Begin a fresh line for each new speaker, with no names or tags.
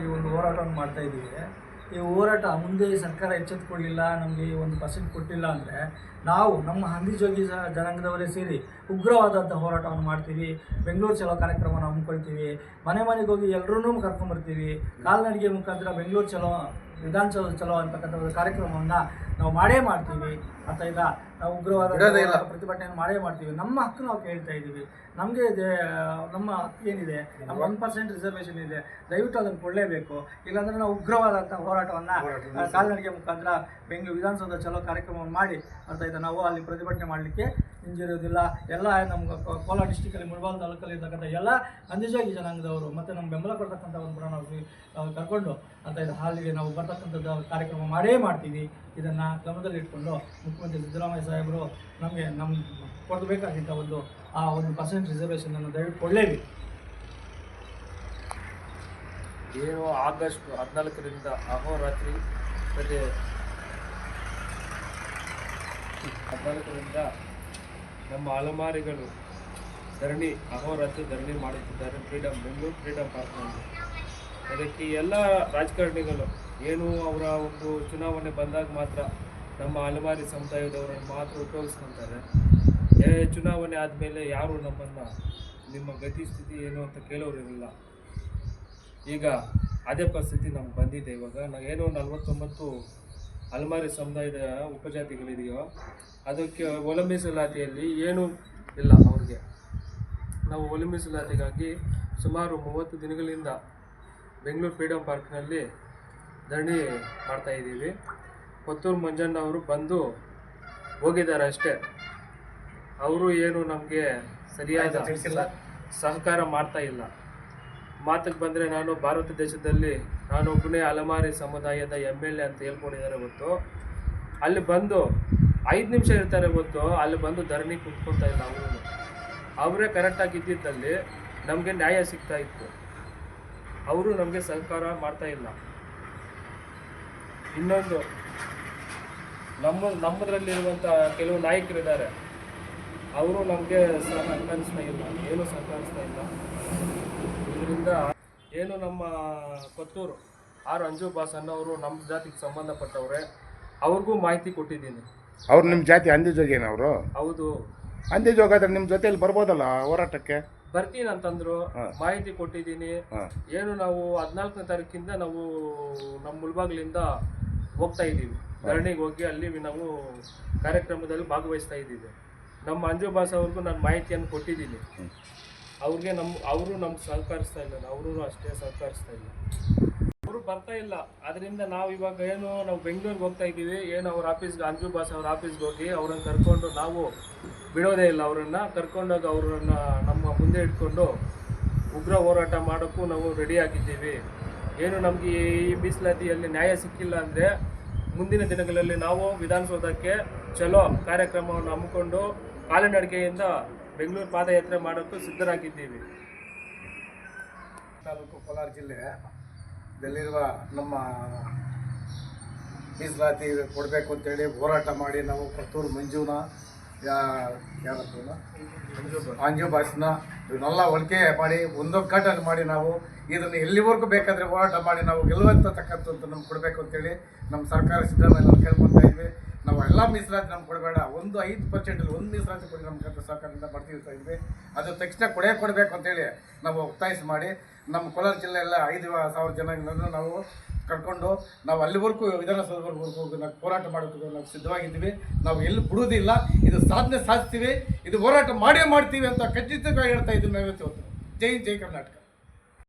ಈ ಒಂದು ಹೋರಾಟವನ್ನು ಮಾಡ್ತಾ ಇದ್ದೀವಿ. ಈ ಹೋರಾಟ ಮುಂದೆ ಸರ್ಕಾರ ಎಚ್ಚೆತ್ತುಕೊಳ್ಳಿಲ್ಲ ನಮಗೆ ಒಂದು ಪರ್ಸೆಂಟ್ ಕೊಟ್ಟಿಲ್ಲ ಅಂದರೆ ನಾವು ನಮ್ಮ ಹಂದಿಜೋಗಿ ಜನಾಂಗದವರೇ ಸೇರಿ ಉಗ್ರವಾದಂಥ ಹೋರಾಟವನ್ನು ಮಾಡ್ತೀವಿ. ಬೆಂಗಳೂರು ಚಲೋ ಕಾರ್ಯಕ್ರಮವನ್ನು ಹಮ್ಮಿಕೊಳ್ತೀವಿ. ಮನೆ ಮನೆಗೆ ಹೋಗಿ ಎಲ್ಲರೂ ಕರ್ಕೊಂಬರ್ತೀವಿ ಕಾಲ್ನಡಿಗೆ ಮುಖಾಂತರ ಬೆಂಗಳೂರು ಚಲೋ ವಿಧಾನಸೌಧ ಚಲೋ ಅಂತಕ್ಕಂಥ ಒಂದು ಕಾರ್ಯಕ್ರಮವನ್ನು ನಾವು ಮಾಡೇ ಮಾಡ್ತೀವಿ. ಅಂತ ಇಲ್ಲ ನಾವು ಉಗ್ರವಾದ. ಪ್ರತಿಭಟನೆಯನ್ನು ಮಾಡೇ ಮಾಡ್ತೀವಿ. ನಮ್ಮ ಹಕ್ಕು ನಾವು ಕೇಳ್ತಾ ಇದ್ದೀವಿ. ನಮಗೆ ನಮ್ಮ ಹಕ್ಕು ಏನಿದೆ? ನಮ್ಮ ಒನ್ ಪರ್ಸೆಂಟ್ ರಿಸರ್ವೇಷನ್ ಇದೆ. ದಯವಿಟ್ಟು ಅದನ್ನು ಕೊಡಲೇಬೇಕು. ಇಲ್ಲಾಂದರೆ ನಾವು ಉಗ್ರವಾದಂಥ ಹೋರಾಟವನ್ನು
ಹೋರಾಟ
ಕಾಲ್ನಡಿಗೆ ಮುಖಾಂತರ ಬೆಂಗಳೂರು ವಿಧಾನಸೌಧ ಚಲೋ ಕಾರ್ಯಕ್ರಮವನ್ನು ಮಾಡಿ ಅಂತ ಇದ್ದ ನಾವು ಅಲ್ಲಿ ಪ್ರತಿಭಟನೆ ಮಾಡಲಿಕ್ಕೆ ಹಿಂಜರಿಯೋದಿಲ್ಲ ಎಲ್ಲ ನಮ್ಮ ಕೋಲಾರ ಡಿಸ್ಟಿಕಲ್ಲಿ ಮುಳಬಾಲ್ ತಾಲೂಕಲ್ಲಿ ಇರ್ತಕ್ಕಂಥ ಎಲ್ಲ ಅಂದಿಜಾಗಿ ಜನಾಂಗದವರು ಮತ್ತು ನಮ್ಮ ಬೆಂಬಲ ಕೊಡ್ತಕ್ಕಂಥವ್ರನ್ನ ಕೂಡ ನಾವು ಕರ್ಕೊಂಡು ಅಂತ ಇದು ಹಾಲಿಗೆ ನಾವು ಬರ್ತಕ್ಕಂಥದ್ದು ಕಾರ್ಯಕ್ರಮ ಮಾಡೇ ಮಾಡ್ತೀವಿ. ಇದನ್ನು ಗಮನದಲ್ಲಿ ಇಟ್ಕೊಂಡು ಮುಖ್ಯಮಂತ್ರಿ ಸಿದ್ದರಾಮಯ್ಯ ಸಾಹೇಬರು ನಮಗೆ ನಮ್ಮ ಕೊಡಬೇಕಾಗಿದ್ದ ಒಂದು, ಆ ಒಂದು ಪರ್ಸೆಂಟ್ ರಿಸರ್ವೇಷನನ್ನು ದಯವಿಟ್ಟು ಕೊಡಲೇವಿ.
ಏನು ಆಗಸ್ಟ್ ಹದಿನಾಲ್ಕರಿಂದ ಅಹೋರಾತ್ರಿ ಪ್ರತಿ ಹದಿನಾಲ್ಕರಿಂದ ನಮ್ಮ ಅಲಮಾರಿಗಳು ಧರಣಿ, ಅಹೋರಾತ್ರಿ ಧರಣಿ ಮಾಡುತ್ತಿದ್ದಾರೆ ಫ್ರೀಡಮ್ ಬೆಂಗಳೂರು ಫ್ರೀಡಮ್ ಪಾರ್ಕ್ನಲ್ಲಿ ಅದಕ್ಕೆ ಎಲ್ಲ ರಾಜಕಾರಣಿಗಳು, ಏನು ಅವರ ಒಂದು ಚುನಾವಣೆ ಬಂದಾಗ ಮಾತ್ರ ನಮ್ಮ ಅಲಮಾರಿ ಸಮುದಾಯದವರನ್ನು ಮಾತ್ರ ಉಪಯೋಗಿಸ್ಕೊತಾರೆ. ಚುನಾವಣೆ ಆದಮೇಲೆ ಯಾರು ನಮ್ಮನ್ನು, ನಿಮ್ಮ ಗತಿ ಸ್ಥಿತಿ ಏನು ಅಂತ ಕೇಳೋರಿರಲಿಲ್ಲ ಈಗ ಅದೇ ಪರಿಸ್ಥಿತಿ ನಮ್ಗೆ ಬಂದಿದೆ ಇವಾಗ. ನಾವು ಏನೋ ನಲವತ್ತೊಂಬತ್ತು ಅಲ್ಮಾರಿ ಸಮುದಾಯದ ಉಪಜಾತಿಗಳಿದೆಯೋ ಅದಕ್ಕೆ ಒಲಂಬಿಸಲಾತಿಯಲ್ಲಿ ಮೀಸಲಾತಿಯಲ್ಲಿ ಏನೂ ಇಲ್ಲ ಅವ್ರಿಗೆ. ನಾವು ಒಲಂಬಿಸಲಾತಿಗಾಗಿ ಮೀಸಲಾತಿಗಾಗಿ ಸುಮಾರು ಮೂವತ್ತು ದಿನಗಳಿಂದ ಬೆಂಗಳೂರು ಫ್ರೀಡಮ್ ಪಾರ್ಕ್ನಲ್ಲಿ ಧರಣಿ ಮಾಡ್ತಾ ಇದ್ದೀವಿ. ಕೊತ್ತೂರು ಮಂಜಣ್ಣ ಅವರು ಬಂದು ಹೋಗಿದ್ದಾರೆ ಅಷ್ಟೇ. ಅವರು ಏನು ನಮಗೆ ಸರಿಯಾದ
ತಿಳಿಸಿಲ್ಲ.
ಸಹಕಾರ ಮಾಡ್ತಾ ಇಲ್ಲ. ಮಾತಿಗೆ ಬಂದರೆ ನಾನು ಭಾರತ ದೇಶದಲ್ಲಿ ನಾನು ಒಬ್ಬನೇ ಅಲಮಾರಿ ಸಮುದಾಯದ ಎಂ ಎಲ್ ಎ ಅಂತ ಹೇಳ್ಕೊಂಡಿದ್ದಾರೆ ಗೊತ್ತು. ಅಲ್ಲಿ ಬಂದು ಐದು ನಿಮಿಷ ಇರ್ತಾರೆ ಗೊತ್ತು, ಅಲ್ಲಿ ಬಂದು ಧರಣಿ ಕುತ್ಕೊಳ್ತಾ ಇಲ್ಲ ಅವರು. ಅವರೇ ಕರೆಕ್ಟಾಗಿ ಇದ್ದಿದ್ದಲ್ಲಿ ನಮಗೆ ನ್ಯಾಯ ಸಿಗ್ತಾ ಇತ್ತು. ಅವರು ನಮಗೆ ಸಹಕಾರ ಮಾಡ್ತಾ ಇಲ್ಲ. ಇನ್ನೊಂದು, ನಮ್ಮ ನಮ್ಮದ್ರಲ್ಲಿರುವಂಥ ಕೆಲವು ನಾಯಕರಿದ್ದಾರೆ. ಅವರು ನಮಗೆ ಸಹಕರಿಸ್ತಾ ಇಲ್ಲ, ಏನು ಸಹಕರಿಸ್ತಾ ಇಲ್ಲ. ಇದರಿಂದ ಏನು ನಮ್ಮ ಕೊತ್ತೂರು ಆರ್ ಅಂಜು ಬಾಸ್ ಅನ್ನೋರು ನಮ್ಮ ಜಾತಿಗೆ ಸಂಬಂಧಪಟ್ಟವ್ರೆ ಅವ್ರಿಗೂ ಮಾಹಿತಿ ಕೊಟ್ಟಿದ್ದೀನಿ.
ಅವ್ರು ನಿಮ್ಮ ಜಾತಿ ಅಂದಿಜೋಗೇನ ಅವರು?
ಹೌದು.
ಅಂದಿಜೋಗ ಆದ್ರೆ ನಿಮ್ಮ ಜೊತೆಯಲ್ಲಿ ಬರ್ಬೋದಲ್ಲ ಹೋರಾಟಕ್ಕೆ?
ಬರ್ತೀನಿ ಅಂತಂದ್ರು ಮಾಹಿತಿ ಕೊಟ್ಟಿದ್ದೀನಿ. ಏನು ನಾವು ಹದಿನಾಲ್ಕನೇ ತಾರೀಕಿಂದ ನಾವು ನಮ್ಮ ಮುಳ್ಬಾಗ್ಲಿಂದ ಹೋಗ್ತಾ ಇದ್ದೀವಿ. ಧರಣಿಗೆ ಹೋಗಿ ಅಲ್ಲಿ ನಾವು ಕಾರ್ಯಕ್ರಮದಲ್ಲಿ ಭಾಗವಹಿಸ್ತಾ ಇದ್ದೀವಿ. ನಮ್ಮ ಅಂಜು ಬಾಸ್ ಅವ್ರಿಗೂ ನಾನು ಮಾಹಿತಿಯನ್ನು ಕೊಟ್ಟಿದ್ದೀನಿ. ಅವ್ರಿಗೆ ನಮ್ಮ ಅವರು ನಮ್ಗೆ ಸಹಕರಿಸ್ತಾ ಇಲ್ಲ ಅವರು ಅಷ್ಟೇ ಸಹಕರಿಸ್ತಾ ಇಲ್ಲ. ಅವರು ಬರ್ತಾ ಇಲ್ಲ. ಅದರಿಂದ ನಾವು ಇವಾಗ ಏನು, ನಾವು ಬೆಂಗಳೂರಿಗೆ ಹೋಗ್ತಾ ಇದ್ದೀವಿ. ಏನು ಅವ್ರ ಆಫೀಸ್ಗೆ ಅಂಜು ಬಾಸ್ ಅವ್ರ ಆಫೀಸ್ಗೆ ಹೋಗಿ ಅವ್ರನ್ನ ಕರ್ಕೊಂಡು ನಾವು ಬಿಡೋದೇ ಇಲ್ಲ ಅವರನ್ನು. ಕರ್ಕೊಂಡೋಗಿ ಅವರನ್ನು ನಮ್ಮ ಮುಂದೆ ಇಟ್ಕೊಂಡು ಉಗ್ರ ಹೋರಾಟ ಮಾಡೋಕ್ಕೂ ನಾವು ರೆಡಿ ಆಗಿದ್ದೀವಿ. ಏನು ನಮಗೆ ಈ ಮೀಸಲಾತಿಯಲ್ಲಿ ನ್ಯಾಯ ಸಿಕ್ಕಿಲ್ಲ ಅಂದರೆ ಮುಂದಿನ ದಿನಗಳಲ್ಲಿ ನಾವು ವಿಧಾನಸೌಧಕ್ಕೆ ಚಲೋ ಕಾರ್ಯಕ್ರಮವನ್ನು ಹಮ್ಮಿಕೊಂಡು ಕಾಲಿನಡಿಗೆಯಿಂದ ಬೆಂಗಳೂರು ಪಾದಯಾತ್ರೆ ಮಾಡೋಕ್ಕೂ ಸಿದ್ಧರಾಗಿದ್ದೀವಿ.
ತಾಲೂಕು ಕೋಲಾರ ಜಿಲ್ಲೆ ದಲ್ಲಿರುವ ನಮ್ಮ ಮೀಸಲಾತಿ ಕೊಡಬೇಕು ಅಂತೇಳಿ ಹೋರಾಟ ಮಾಡಿ ನಾವು ಕೊತ್ತೂರು ಮಂಜುನ ಯಾರಪ್ಪ ಅಂಜು ಬಾಸ್ನ ಇವನ್ನೆಲ್ಲ ಒಳಕೆ ಮಾಡಿ ಒಂದೊಗ್ಗಟ್ಟನ್ನು ಮಾಡಿ ನಾವು ಇದನ್ನು ಎಲ್ಲಿವರೆಗೂ ಬೇಕಾದರೆ ಹೋರಾಟ ಮಾಡಿ ನಾವು ಗೆಲ್ಲುವಂತಕ್ಕಂಥದ್ದು ನಮ್ಗೆ ಕೊಡಬೇಕು ಅಂತೇಳಿ ನಮ್ಮ ಸರ್ಕಾರ ಸಿದ್ದರಾಮಯ್ಯ ನಾವು ಕೇಳ್ಕೊತಾ ಇದ್ವಿ. ಮೀಸಲಾತಿ ನಮ್ಗೆ ಕೊಡಬೇಡ. ಒಂದು ಐದು ಪರ್ಸೆಂಟಲ್ಲಿ ಒಂದು ಮೀಸಲಾತಿ ಕೊಡಿ ನಮ್ಮ ಅಂತ ಸರ್ಕಾರದಿಂದ ಬರ್ತಿರ್ತಾ ಅದು ತಕ್ಷಣ ಕೊಡೇ ಕೊಡಬೇಕು ಅಂತೇಳಿ ನಾವು ಒತ್ತಾಯಿಸಿ ಮಾಡಿ ನಮ್ಮ ಕೋಲಾರ ಜಿಲ್ಲೆ ಎಲ್ಲ ಐದು ಸಾವಿರ ಜನ ನಾವು ಕರ್ಕೊಂಡು ನಾವು ಅಲ್ಲಿವರೆಗೂ ವಿಧಾನಸೌಧವರೆಗೂ ನಾವು ಹೋರಾಟ ಮಾಡೋದಕ್ಕೆ ನಾವು ಸಿದ್ಧವಾಗಿದ್ದೀವಿ. ನಾವು ಎಲ್ಲಿ ಬಿಡುವುದಿಲ್ಲ. ಇದು ಸಾಧನೆ ಸಾಧಿಸ್ತೀವಿ. ಇದು ಹೋರಾಟ ಮಾಡೇ ಮಾಡ್ತೀವಿ ಅಂತ ಖಚಿತವಾಗಿ ಹೇಳ್ತಾ ಇದ್ದೀವಿ ನಾವು ಇವತ್ತು ಜೈ ಜೈ ಕರ್ನಾಟಕ.